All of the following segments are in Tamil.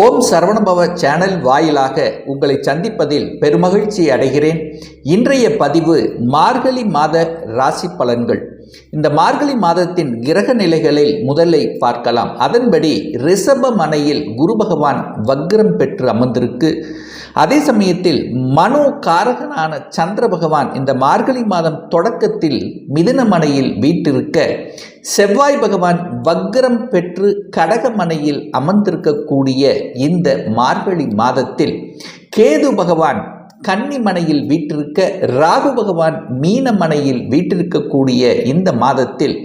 ஓம் சரவணபவ சேனல் வாயிலாக உங்களை சந்திப்பதில் பெருமகிழ்ச்சி அடைகிறேன். இன்றைய பதிவு மார்கழி மாத ராசி பலன்கள். இந்த மார்கழி மாதத்தின் கிரக நிலைகளில் முதலை பார்க்கலாம். அதன்படி ரிஷப மனையில் குரு பகவான் வக்ரம் பெற்று அமர்ந்திருக்கு. அதே சமயத்தில் மனோ காரகனான சந்திர பகவான் இந்த மார்கழி மாதம் தொடக்கத்தில் மிதனமனையில் வீட்டிருக்க செவ்வாய் பகவான் வக்ரம் பெற்று கடகமனையில் அமர்ந்திருக்கக்கூடிய இந்த மார்கழி மாதத்தில் கேது பகவான் கன்னிமனையில் வீட்டிருக்க ராகு பகவான் மீனமனையில் வீட்டிருக்கக்கூடிய இந்த மாதத்தில்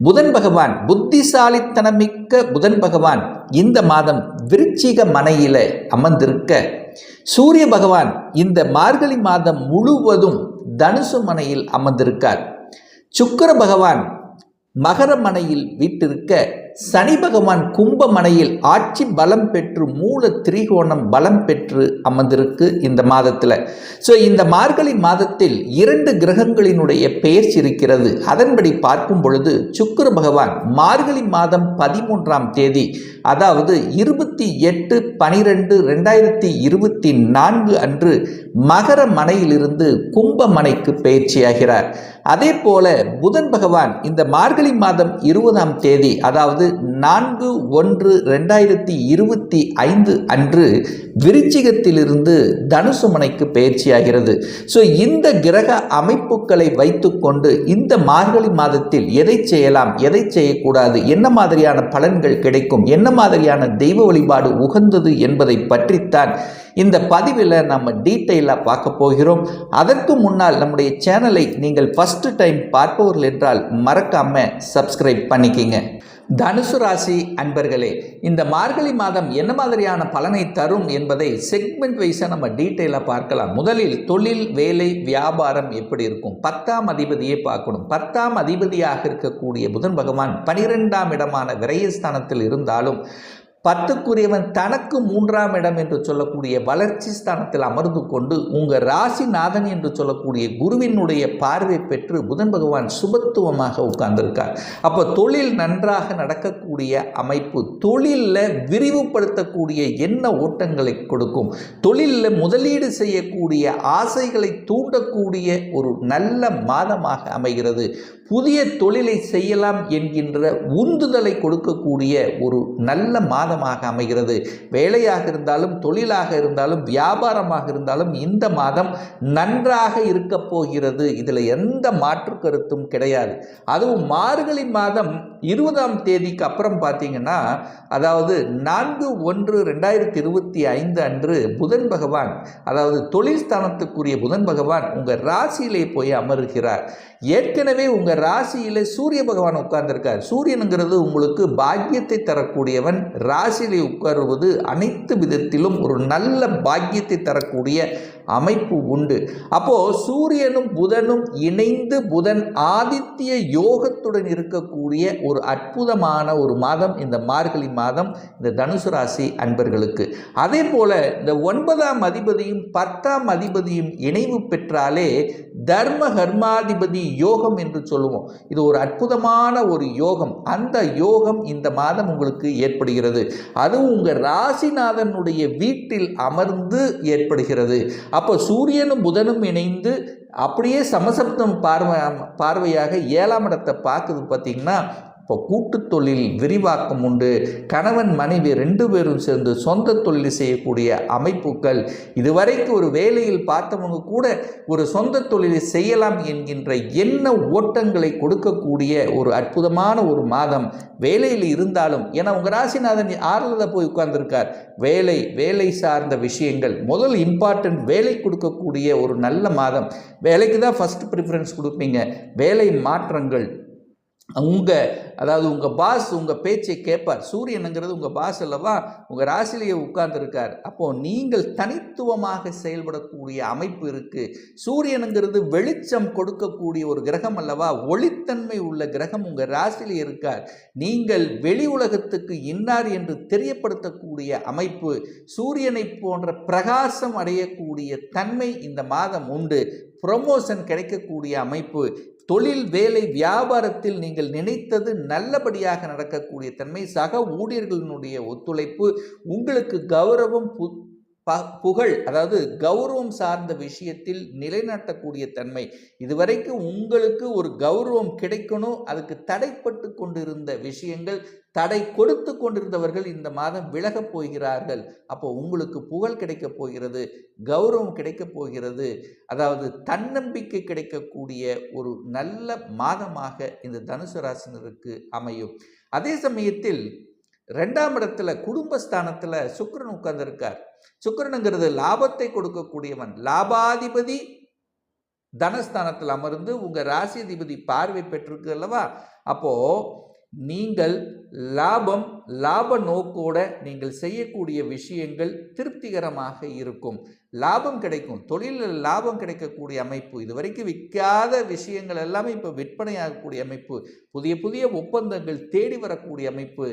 புதன் பகவான் புத்திசாலித்தனமிக்க புதன் பகவான் இந்த மாதம் விருச்சிக மனையில அமர்ந்திருக்க சூரிய பகவான் இந்த மார்கழி மாதம் முழுவதும் தனுசு மனையில் அமர்ந்திருக்கார். சுக்கர பகவான் மகர மனையில் வீட்டிருக்க சனி பகவான் கும்பமனையில் ஆட்சி பலம் பெற்று மூல திரிகோணம் பலம் பெற்று அமர்ந்திருக்கு இந்த மாதத்தில். ஸோ இந்த மார்கழி மாதத்தில் இரண்டு கிரகங்களினுடைய பெயர்ச்சி இருக்கிறது. அதன்படி பார்க்கும் பொழுது சுக்கர பகவான் மார்கழி மாதம் பதிமூன்றாம் தேதி அதாவது இருபத்தி எட்டு பனிரெண்டு ரெண்டாயிரத்தி இருபத்தி நான்கு அன்று மகர மனையிலிருந்து கும்பமனைக்கு பயிற்சியாகிறார் அதே போல புதன் பகவான் இந்த மார்கழி மாதம் இருபதாம் தேதி அதாவது நான்கு ஒன்று ரெண்டாயிரத்தி இருபத்தி ஐந்து அன்று விருச்சிகத்திலிருந்து தனுசு மனைக்கு பயிற்சியாகிறது. ஸோ இந்த கிரக அமைப்புகளை வைத்துக்கொண்டு இந்த மார்கழி மாதத்தில் எதை செய்யலாம் எதை செய்யக்கூடாது என்ன மாதிரியான பலன்கள் கிடைக்கும் என்ன மாதிரியான தெய்வ வழிபாடு உகந்தது என்பதை பற்றித்தான் இந்த பதிவில் நம்ம டீட்டெயிலாக பார்க்க போகிறோம். அதற்கு முன்னால் நம்முடைய சேனலை நீங்கள் ஃபஸ்ட்டு டைம் பார்ப்பவர்கள் என்றால் மறக்காமல் சப்ஸ்கிரைப் பண்ணிக்கிங்க. தனுசு ராசி அன்பர்களே இந்த மார்கழி மாதம் என்ன மாதிரியான பலனை தரும் என்பதை செக்மெண்ட் வைஸாக நம்ம டீட்டெயிலாக பார்க்கலாம். முதலில் தொழில் வேலை வியாபாரம் எப்படி இருக்கும்? பத்தாம் அதிபதியை பார்க்கணும். பத்தாம் அதிபதியாக இருக்கக்கூடிய புதன் பகவான் பனிரெண்டாம் இடமான விரயஸ்தானத்தில் இருந்தாலும் பத்துக்குரியவன் தனக்கு மூன்றாம் இடம் என்று சொல்லக்கூடிய வளர்ச்சி ஸ்தானத்தில் அமர்ந்து கொண்டு உங்கள் ராசிநாதன் என்று சொல்லக்கூடிய குருவினுடைய பார்வை பெற்று புதன் பகவான் சுபத்துவமாக உட்கார்ந்திருக்கார். அப்போ தொழில் நன்றாக நடக்கக்கூடிய அமைப்பு தொழிலில் விரிவுபடுத்தக்கூடிய என்ன ஓட்டங்களை கொடுக்கும். தொழிலில் முதலீடு செய்யக்கூடிய ஆசைகளை தூண்டக்கூடிய ஒரு நல்ல மாதமாக அமைகிறது. புதிய தொழிலை செய்யலாம் என்கின்ற உந்துதலை கொடுக்கக்கூடிய ஒரு நல்ல மாதம் மாதமாக அமைகிறது. வேலையாக இருந்தாலும் தொழிலாக இருந்தாலும் வியாபாரமாக இருந்தாலும் இந்த மாதம் நன்றாக இருக்க போகிறது. இதில் எந்த மாற்று கருத்தும் கிடையாது. அதுவும் மார்கழி மாதம் இருபதாம் தேதிக்கு அப்புறம் பார்த்தீங்கன்னா அதாவது நான்கு ஒன்று ரெண்டாயிரத்தி இருபத்தி ஐந்து அன்று புதன் பகவான் அதாவது தொழில்ஸ்தானத்துக்குரிய புதன் பகவான் உங்கள் ராசியிலே போய் அமர்கிறார். ஏற்கனவே உங்கள் ராசியில் சூரிய பகவான் உட்கார்ந்திருக்கார். சூரியனுங்கிறது உங்களுக்கு பாக்கியத்தை தரக்கூடியவன். ராசியிலே உட்காருவது அனைத்து விதத்திலும் ஒரு நல்ல பாக்கியத்தை தரக்கூடிய அமைப்பு உண்டு. அப்போ சூரியனும் புதனும் இணைந்து புதன் ஆதித்ய யோகத்துடன் இருக்கக்கூடிய ஒரு அற்புதமான ஒரு மாதம் இந்த மார்கழி மாதம் இந்த தனுசு ராசி அன்பர்களுக்கு. அதே போல் இந்த ஒன்பதாம் அதிபதியும் பத்தாம் அதிபதியும் இணைவு பெற்றாலே தர்ம கர்மாதிபதி யோகம் என்று சொல்லுவோம். இது ஒரு அற்புதமான ஒரு யோகம். அந்த யோகம் இந்த மாதம் உங்களுக்கு ஏற்படுகிறது. அதுவும் உங்கள் ராசிநாதனுடைய வீட்டில் அமர்ந்து ஏற்படுகிறது. அப்போ சூரியனும் புதனும் இணைந்து அப்படியே சமசப்தம் பார்வை பார்வையாக ஏழாம் இடத்தை பார்க்குது பார்த்திங்கன்னா இப்போ கூட்டு தொழில் விரிவாக்கம் உண்டு. கணவன் மனைவி ரெண்டு பேரும் சேர்ந்து சொந்த தொழில் செய்யக்கூடிய அமைப்புகள். இதுவரைக்கும் ஒரு வேலையில் பார்த்தவங்க கூட ஒரு சொந்த தொழிலை செய்யலாம் என்கின்ற என்ன ஓட்டங்களை கொடுக்கக்கூடிய ஒரு அற்புதமான ஒரு மாதம். வேலையில் இருந்தாலும் ஏன்னா உங்கள் ராசிநாதன் ஆறுதல் போய் உட்கார்ந்துருக்கார். வேலை வேலை சார்ந்த விஷயங்கள் முதல் இம்பார்ட்டன்ட் வேலை கொடுக்கக்கூடிய ஒரு நல்ல மாதம். வேலைக்கு தான் ஃபஸ்ட் ப்ரிஃபரன்ஸ் கொடுப்பீங்க. வேலை மாற்றங்கள். உங்கள் அதாவது உங்கள் பாஸ் உங்கள் பேச்சை கேட்பார். சூரியனுங்கிறது உங்கள் பாஸ் அல்லவா? உங்கள் ராசிலேயே உட்கார்ந்துருக்கார். அப்போது நீங்கள் தனித்துவமாக செயல்படக்கூடிய அமைப்பு இருக்குது சூரியனுங்கிறது வெளிச்சம் கொடுக்கக்கூடிய ஒரு கிரகம் அல்லவா? ஒளித்தன்மை உள்ள கிரகம் உங்கள் ராசியிலே இருக்கார். நீங்கள் வெளி உலகத்துக்கு இன்னார் என்று தெரியப்படுத்தக்கூடிய அமைப்பு. சூரியனை போன்ற பிரகாசம் அடையக்கூடிய தன்மை இந்த மாதம் உண்டு. ப்ரொமோஷன் கிடைக்கக்கூடிய அமைப்பு தொழில் வேலை வியாபாரத்தில் நீங்கள் நினைத்தது நல்லபடியாக நடக்கக்கூடிய தன்மை சக ஊழியர்களினுடைய ஒத்துழைப்பு உங்களுக்கு கௌரவம் ப- புகழ் அதாவது கௌரவம் சார்ந்த விஷயத்தில் நிலைநாட்டக்கூடிய தன்மை. இதுவரைக்கும் உங்களுக்கு ஒரு கௌரவம் கிடைக்கணும் அதுக்கு தடைப்பட்டு கொண்டிருந்த விஷயங்கள் தடை கொடுத்து கொண்டிருந்தவர்கள் இந்த மாதம் விலகப் போகிறார்கள். அப்போ உங்களுக்கு புகழ் கிடைக்கப் போகிறது கௌரவம் கிடைக்கப் போகிறது. அதாவது தன்னம்பிக்கை கிடைக்கக்கூடிய ஒரு நல்ல மாதமாக இந்த தனுசு ராசினருக்கு அமையும். அதே சமயத்தில் ரெண்டாம் இடத்துல குடும்பஸ்தானத்தில் சுக்கரன் உட்கார்ந்துருக்கார். சுக்கிரனுங்கிறது லாபத்தை கொடுக்கக்கூடியவன். லாபாதிபதி தனஸ்தானத்தில் அமர்ந்து உங்கள் ராசிதிபதி பார்வை பெற்றிருக்கு அல்லவா? அப்போது நீங்கள் லாபம் லாப நோக்கோட நீங்கள் செய்யக்கூடிய விஷயங்கள் திருப்திகரமாக இருக்கும். லாபம் கிடைக்கும். தொழிலில் லாபம் கிடைக்கக்கூடிய அமைப்பு இதுவரைக்கும் விற்காத விஷயங்கள் எல்லாமே இப்போ விற்பனையாகக்கூடிய அமைப்பு புதிய புதிய ஒப்பந்தங்கள் தேடி வரக்கூடிய அமைப்பு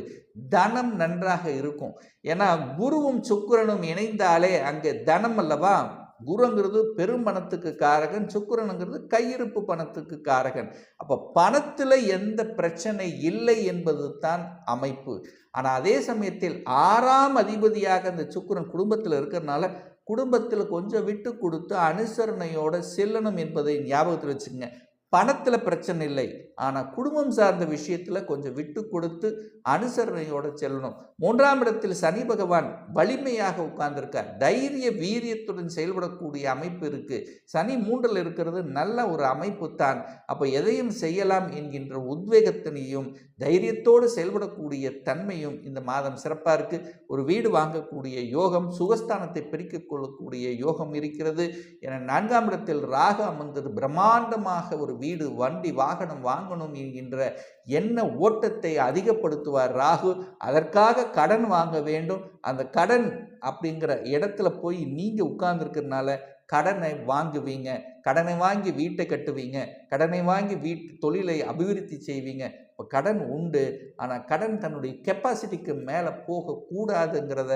தனம் நன்றாக இருக்கும். ஏன்னா குருவும் சுக்கிரனும் இணைந்தாலே அங்கே தனம் அல்லவா? குருங்கிறது பெரும் பணத்துக்கு காரகன் சுக்கிரனுங்கிறது கையிருப்பு பணத்துக்கு காரகன். அப்போ பணத்தில் எந்த பிரச்சனை இல்லை என்பது தான் அமைப்பு. ஆனால் அதே சமயத்தில் ஆறாம் அதிபதியாக அந்த சுக்கிரன் குடும்பத்தில் இருக்கிறனால குடும்பத்தில் கொஞ்சம் விட்டு கொடுத்து அனுசரணையோடு செல்லணும் என்பதை ஞாபகத்தில் வச்சுங்க பணத்தில் பிரச்சனை இல்லை. ஆனால் குடும்பம் சார்ந்த விஷயத்தில் கொஞ்சம் விட்டு கொடுத்து அனுசரணையோடு செல்லணும். மூன்றாம் இடத்தில் சனி பகவான் வலிமையாக உட்கார்ந்துருக்கார். தைரிய வீரியத்துடன் செயல்படக்கூடிய அமைப்பு இருக்குது சனி மூன்றில் இருக்கிறது நல்ல ஒரு அமைப்பு தான். அப்போ எதையும் செய்யலாம் என்கின்ற உத்வேகத்தினையும் தைரியத்தோடு செயல்படக்கூடிய தன்மையும் இந்த மாதம் சிறப்பாக இருக்குது ஒரு வீடு வாங்கக்கூடிய யோகம் சுகஸ்தானத்தை பிரிக்கக் கொள்ளக்கூடிய யோகம் இருக்கிறது. என நான்காம் இடத்தில் ராக அமர்ந்தது பிரம்மாண்டமாக ஒரு வீடு வண்டி வாகனம் வாங்கணும் என்கின்ற எண்ண ஓட்டத்தை அதிகப்படுத்துவார் ராகு. அதற்காக கடன் வாங்க வேண்டும். அந்த கடன் அப்படிங்கிற இடத்துல போய் நீங்க உட்கார்ந்துருக்கிறதுனால கடனை வாங்குவீங்க கடனை வாங்கி வீட்டை கட்டுவீங்க கடனை வாங்கி வீட்டு தொழிலை அபிவிருத்தி செய்வீங்க. இப்போ கடன் உண்டு ஆனால் கடன் தன்னுடைய கெப்பாசிட்டிக்கு மேலே போகக்கூடாதுங்கிறத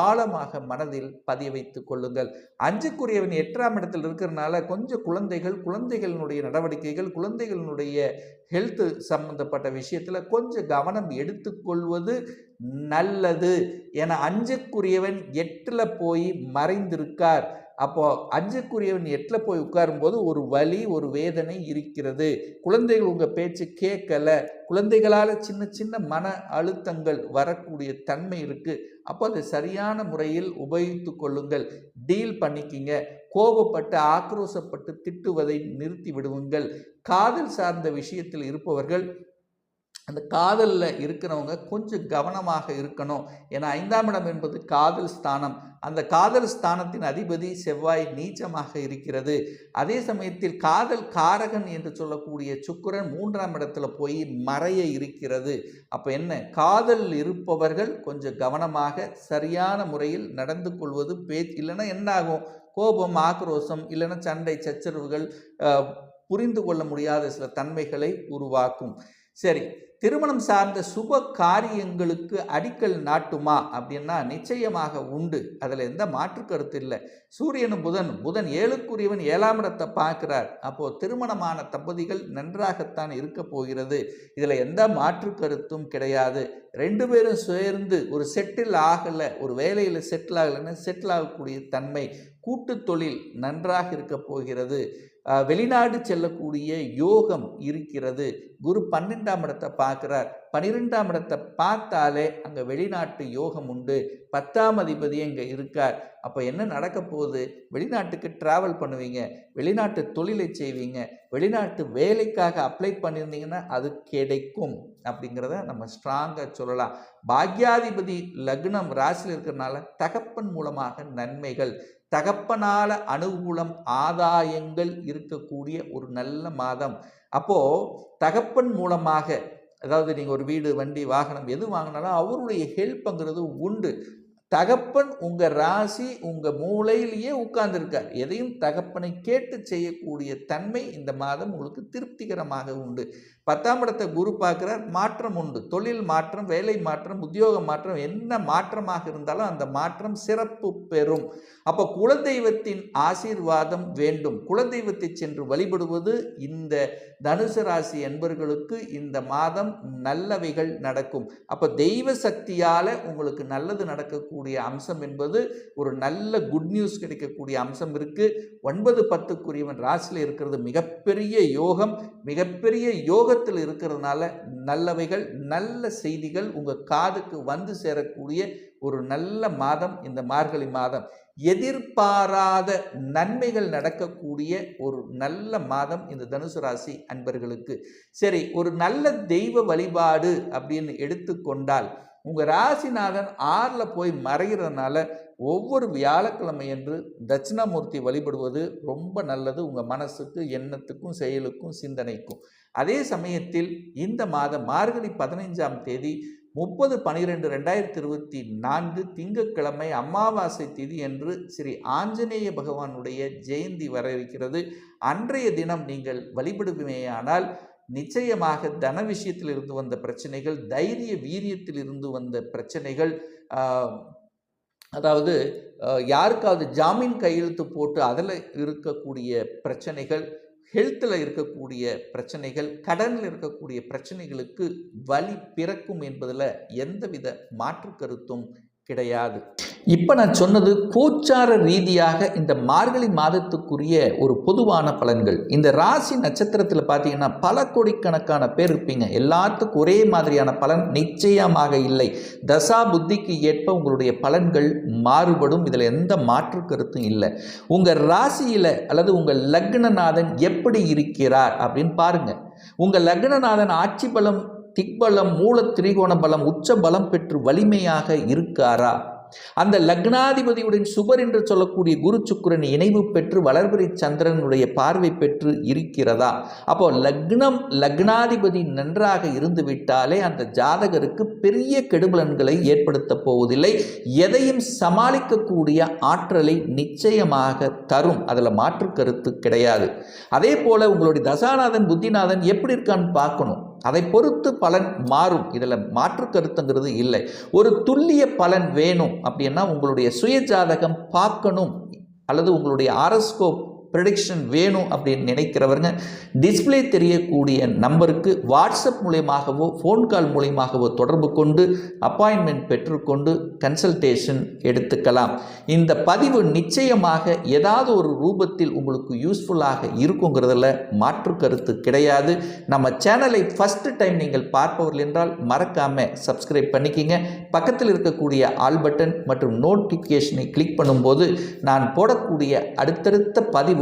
ஆழமாக மனதில் பதிய வைத்து கொள்ளுங்கள். அஞ்சுக்குரியவன் எட்டாம் இடத்தில் இருக்கிறனால கொஞ்சம் குழந்தைகள் குழந்தைகளினுடைய நடவடிக்கைகள் குழந்தைகளினுடைய ஹெல்த்து சம்பந்தப்பட்ட விஷயத்தில் கொஞ்சம் கவனம் எடுத்துக்கொள்வது நல்லது. என அஞ்சுக்குரியவன் எட்டில் போய் மறைந்திருக்கார். அப்போது அஞ்சுக்குரியவன் எட்டில் போய் உட்காரும்போது ஒரு வலி ஒரு வேதனை இருக்கிறது. குழந்தைகள் உங்கள் பேச்சு கேட்கலை. குழந்தைகளால் சின்ன சின்ன மன அழுத்தங்கள் வரக்கூடிய தன்மை இருக்குது அப்போ அதை சரியான முறையில் உபயோகித்து கொள்ளுங்கள். டீல் பண்ணிக்கிங்க. கோபப்பட்டு ஆக்ரோசப்பட்டு திட்டுவதை நிறுத்தி விடுவுங்கள் காதல் சார்ந்த விஷயத்தில் இருப்பவர்கள் அந்த காதலில் இருக்கிறவங்க கொஞ்சம் கவனமாக இருக்கணும். ஏன்னா ஐந்தாம் இடம் என்பது காதல் ஸ்தானம். அந்த காதல் ஸ்தானத்தின் அதிபதி செவ்வாய் நீச்சமாக இருக்கிறது. அதே சமயத்தில் காதல் காரகன் என்று சொல்லக்கூடிய சுக்கிரன் மூன்றாம் இடத்துல போய் மறைய இருக்கிறது. அப்போ என்ன? காதல் இருப்பவர்கள் கொஞ்சம் கவனமாக சரியான முறையில் நடந்து கொள்வது பேச்சு இல்லைன்னா என்னாகும்? கோபம் ஆக்ரோஷம் இல்லைன்னா சண்டை சச்சரவுகள் புரிந்து கொள்ள முடியாத சில தன்மைகளை உருவாக்கும். சரி திருமணம் சார்ந்த சுப காரியங்களுக்கு அடிக்கல் நாட்டுமா அப்படின்னா நிச்சயமாக உண்டு. அதில் எந்த மாற்று கருத்து இல்லை. சூரியனும் புதன் புதன் ஏழுக்குரியவன் ஏழாம் இடத்தை பார்க்கிறார். அப்போது திருமணமான தம்பதிகள் நன்றாகத்தான் இருக்க போகிறது. இதில் எந்த மாற்று கருத்தும் கிடையாது. ரெண்டு பேரும் சேர்ந்து ஒரு செட்டில் ஆகலை ஒரு வேலையில் செட்டில் ஆகலைன்னு செட்டில் ஆகக்கூடிய தன்மை கூட்டு தொழில் நன்றாக இருக்க போகிறது. வெளிநாடு செல்லக்கூடிய யோகம் இருக்கிறது. குரு பன்னெண்டாம் இடத்தை பார்க்குறார். பன்னிரெண்டாம் இடத்தை பார்த்தாலே அங்கே வெளிநாட்டு யோகம் உண்டு. பத்தாம் அதிபதி இங்கே இருக்கார். அப்போ என்ன நடக்க போகுது? வெளிநாட்டுக்கு ட்ராவல் பண்ணுவீங்க. வெளிநாட்டு தொழிலை செய்வீங்க. வெளிநாட்டு வேலைக்காக அப்ளை பண்ணியிருந்தீங்கன்னா அது கிடைக்கும் அப்படிங்கிறத நம்ம ஸ்ட்ராங்காக சொல்லலாம். பாக்யாதிபதி லக்னம் ராசியில் இருக்கிறனால தகப்பன் மூலமாக நன்மைகள். தகப்பனால அனுகூலம் ஆதாயங்கள் இருக்கக்கூடிய ஒரு நல்ல மாதம். அப்போ தகப்பன் மூலமாக அதாவது நீங்கள் ஒரு வீடு வண்டி வாகனம் எது வாங்கினாலும் அவருடைய ஹெல்ப்ங்கிறது உண்டு. தகப்பன் உங்க ராசி உங்க மூளையிலேயே உட்கார்ந்துருக்கார். எதையும் தகப்பனை கேட்டு செய்யக்கூடிய தன்மை இந்த மாதம் உங்களுக்கு திருப்திகரமாக உண்டு. பத்தாம் இடத்தை குரு பார்க்குறார் மாற்றம் உண்டு. தொழில் மாற்றம் வேலை மாற்றம் உத்தியோக மாற்றம் என்ன மாற்றமாக இருந்தாலும் அந்த மாற்றம் சிறப்பு பெறும். அப்போ குலதெய்வத்தின் ஆசீர்வாதம் வேண்டும். குலதெய்வத்தை சென்று வழிபடுவது இந்த தனுசு ராசி என்பர்களுக்கு இந்த மாதம் நல்லவைகள் நடக்கும். அப்போ தெய்வ சக்தியால் உங்களுக்கு நல்லது நடக்கக்கூடிய அம்சம் என்பது ஒரு நல்ல குட் நியூஸ் கிடைக்கக்கூடிய அம்சம் இருக்குது ஒன்பது பத்துக்குரியவன் ராசியில் இருக்கிறது மிகப்பெரிய யோகம் மிகப்பெரிய யோகத்தில் இருக்கிறதுனால நல்லவைகள் நல்ல செய்திகள் உங்கள் காதுக்கு வந்து சேரக்கூடிய ஒரு நல்ல மாதம் இந்த மார்கழி மாதம். எதிர்பாராத நன்மைகள் நடக்கக்கூடிய ஒரு நல்ல மாதம் இந்த தனுசு ராசி அன்பர்களுக்கு. சரி ஒரு நல்ல தெய்வ வழிபாடு அப்படின்னு எடுத்துக்கொண்டால் உங்கள் ராசிநாதன் ஆறில் போய் மறைகிறதுனால ஒவ்வொரு வியாழக்கிழமை என்று தட்சிணாமூர்த்தி வழிபடுவது ரொம்ப நல்லது. உங்கள் மனசுக்கு எண்ணத்துக்கும் செயலுக்கும் சிந்தனைக்கும். அதே சமயத்தில் இந்த மாதம் மார்கழி பதினைஞ்சாம் தேதி முப்பது பனிரெண்டு ரெண்டாயிரத்தி இருபத்தி நான்கு திங்கட்கிழமை அமாவாசை திதி என்று ஸ்ரீ ஆஞ்சநேய பகவானுடைய ஜெயந்தி வர இருக்கிறது. அன்றைய தினம் நீங்கள் வழிபடுவேயானால் நிச்சயமாக தன விஷயத்தில் இருந்து வந்த பிரச்சனைகள் தைரிய வீரியத்தில் இருந்து வந்த பிரச்சனைகள் அதாவது யாருக்காவது ஜாமீன் கையெழுத்து போட்டு அதில் இருக்கக்கூடிய பிரச்சனைகள் ஹெல்த்தில் இருக்கக்கூடிய பிரச்சனைகள் கடனில் இருக்கக்கூடிய பிரச்சனைகளுக்கு வழி பிறக்கும் என்பதில் எந்தவித மாற்று கருத்தும் கிடையாது. இப்போ நான் சொன்னது கோச்சார ரீதியாக இந்த மார்கழி மாதத்துக்குரிய ஒரு பொதுவான பலன்கள். இந்த ராசி நட்சத்திரத்தில் பார்த்தீங்கன்னா பல கோடிக்கணக்கான பேர் இருப்பீங்க. எல்லாத்துக்கும் ஒரே மாதிரியான பலன் நிச்சயமாக இல்லை. தசா புத்திக்கு ஏற்ப உங்களுடைய பலன்கள் மாறுபடும். இதில் எந்த மாற்று கருத்தும் இல்லை. உங்கள் ராசியில் அல்லது உங்கள் லக்னநாதன் எப்படி இருக்கிறார் அப்படின்னு பாருங்க. உங்கள் லக்னநாதன் ஆட்சி பலம் திக்பலம் மூல திரிகோண பலம் உச்ச பலம் பெற்று வலிமையாக இருக்காரா? அந்த லக்னாதிபதியுடன் சுபர் என்று சொல்லக்கூடிய குரு சுக்கிரன் இணைவு பெற்று வளர்பிறை சந்திரனுடைய பார்வை பெற்று இருக்கிறதா? அப்போ லக்னம் லக்னாதிபதி நன்றாக இருந்து விட்டாலே அந்த ஜாதகருக்கு பெரிய கெடுபலன்களை ஏற்படுத்த போவதில்லை. எதையும் சமாளிக்கக்கூடிய ஆற்றலை நிச்சயமாக தரும். அதில் மாற்று கருத்து கிடையாது. அதே போல உங்களுடைய தசாநாதன் புத்திநாதன் எப்படி இருக்கான்னு பார்க்கணும். அதை பொறுத்து பலன் மாறும். இதில் மாற்று கருத்துங்கிறது இல்லை. ஒரு துல்லிய பலன் வேணும் அப்படின்னா உங்களுடைய சுய ஜாதகம் பார்க்கணும். அல்லது உங்களுடைய ஆரஸ்கோப் ப்ரெடிக்ஷன் வேணும் அப்படின்னு நினைக்கிறவருங்க டிஸ்ப்ளே தெரியக்கூடிய நம்பருக்கு வாட்ஸ்அப் மூலியமாகவோ ஃபோன் கால் மூலியமாகவோ தொடர்பு கொண்டு அப்பாயின்மெண்ட் பெற்றுக்கொண்டு கன்சல்டேஷன் எடுத்துக்கலாம். இந்த பதிவு நிச்சயமாக ஏதாவது ஒரு ரூபத்தில் உங்களுக்கு யூஸ்ஃபுல்லாக இருக்குங்கிறதுல மாற்று கருத்து கிடையாது. நம்ம சேனலை ஃபஸ்ட்டு டைம் நீங்கள் பார்ப்பவர்கள் என்றால் மறக்காமல் சப்ஸ்கிரைப் பண்ணிக்கிங்க. பக்கத்தில் இருக்கக்கூடிய ஆல் பட்டன் மற்றும் நோட்டிஃபிகேஷனை கிளிக் பண்ணும்போது நான் போடக்கூடிய அடுத்தடுத்த பதிவு